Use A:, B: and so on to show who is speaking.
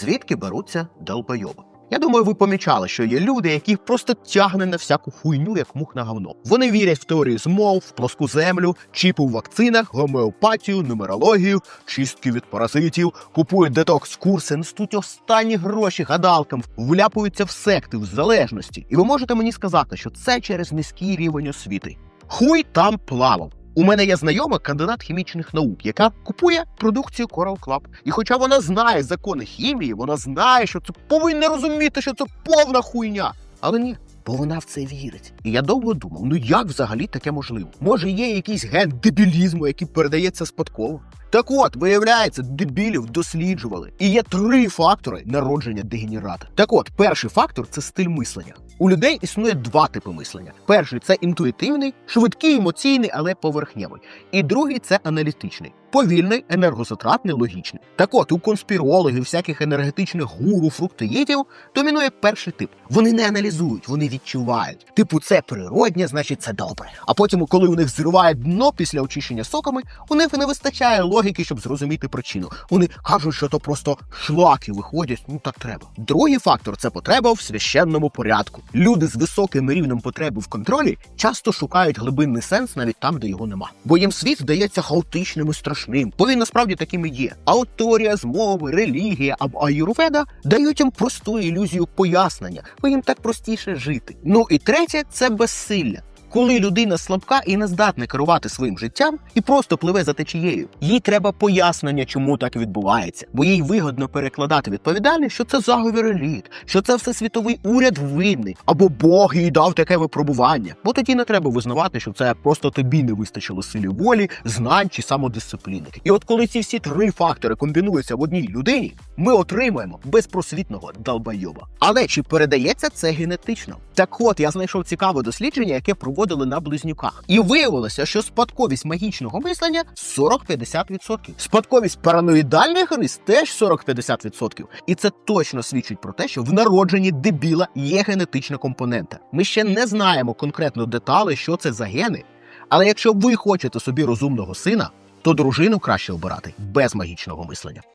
A: Звідки беруться долбойоби? Я думаю, ви помічали, що є люди, яких просто тягне на всяку хуйню, як мух на говно. Вони вірять в теорію змов, в плоску землю, чіпи в вакцинах, гомеопатію, нумерологію, чистки від паразитів, купують детокс-курси, несуть останні гроші гадалкам, вляпуються в секти, в залежності. І ви можете мені сказати, що це через низький рівень освіти. Хуй там плавав. У мене є знайома кандидат хімічних наук, яка купує продукцію Coral Club. І хоча вона знає закони хімії, вона знає, що це повинна розуміти, що це повна хуйня. Але ні, бо вона в це вірить. І я довго думав: ну як взагалі таке можливо? Може, є якийсь ген дебілізму, який передається спадково? Так от, виявляється, дебілів досліджували. І є три фактори народження дегенерата. Так от, перший фактор це стиль мислення. У людей існує два типи мислення: перший це інтуїтивний, швидкий, емоційний, але поверхневий. І другий це аналітичний, повільний, енергозатратний, логічний. Так от, у конспірологів, всяких енергетичних гуру, фруктоїдів домінує перший тип. Вони не аналізують, вони відчувають. Типу, це природнє, значить це добре. А потім, коли у них зриває дно після очищення соками, у них не вистачає логіки, щоб зрозуміти причину. Вони кажуть, що то просто шлаки виходять. Ну так треба. Другий фактор це потреба в священному порядку. Люди з високим рівнем потреби в контролі часто шукають глибинний сенс навіть там, де його нема. Бо їм світ здається хаотичним і страшним, бо він насправді таким і є. А от теорія змови, релігія або аюрведа дають їм просту ілюзію пояснення, бо їм так простіше жити. Ну і третє це безсилля. Коли людина слабка і не здатна керувати своїм життям і просто пливе за течією, їй треба пояснення, чому так відбувається, бо їй вигодно перекладати відповідальність, що це заговір еліт, що це всесвітовий уряд винний, або Бог їй дав таке випробування. Бо тоді не треба визнавати, що це просто тобі не вистачило сили волі, знань чи самодисципліни. І от коли ці всі три фактори комбінуються в одній людині, ми отримаємо безпросвітного долбойоба. Але чи передається це генетично? Так от я знайшов цікаве дослідження, яке проводили на близнюках, і виявилося, що спадковість магічного мислення 40-50%. Спадковість параноїдальних рис теж 40-50%. І це точно свідчить про те, що в народженні дебіла є генетична компонента. Ми ще не знаємо конкретно деталей, що це за гени. Але якщо ви хочете собі розумного сина, то дружину краще обирати без магічного мислення.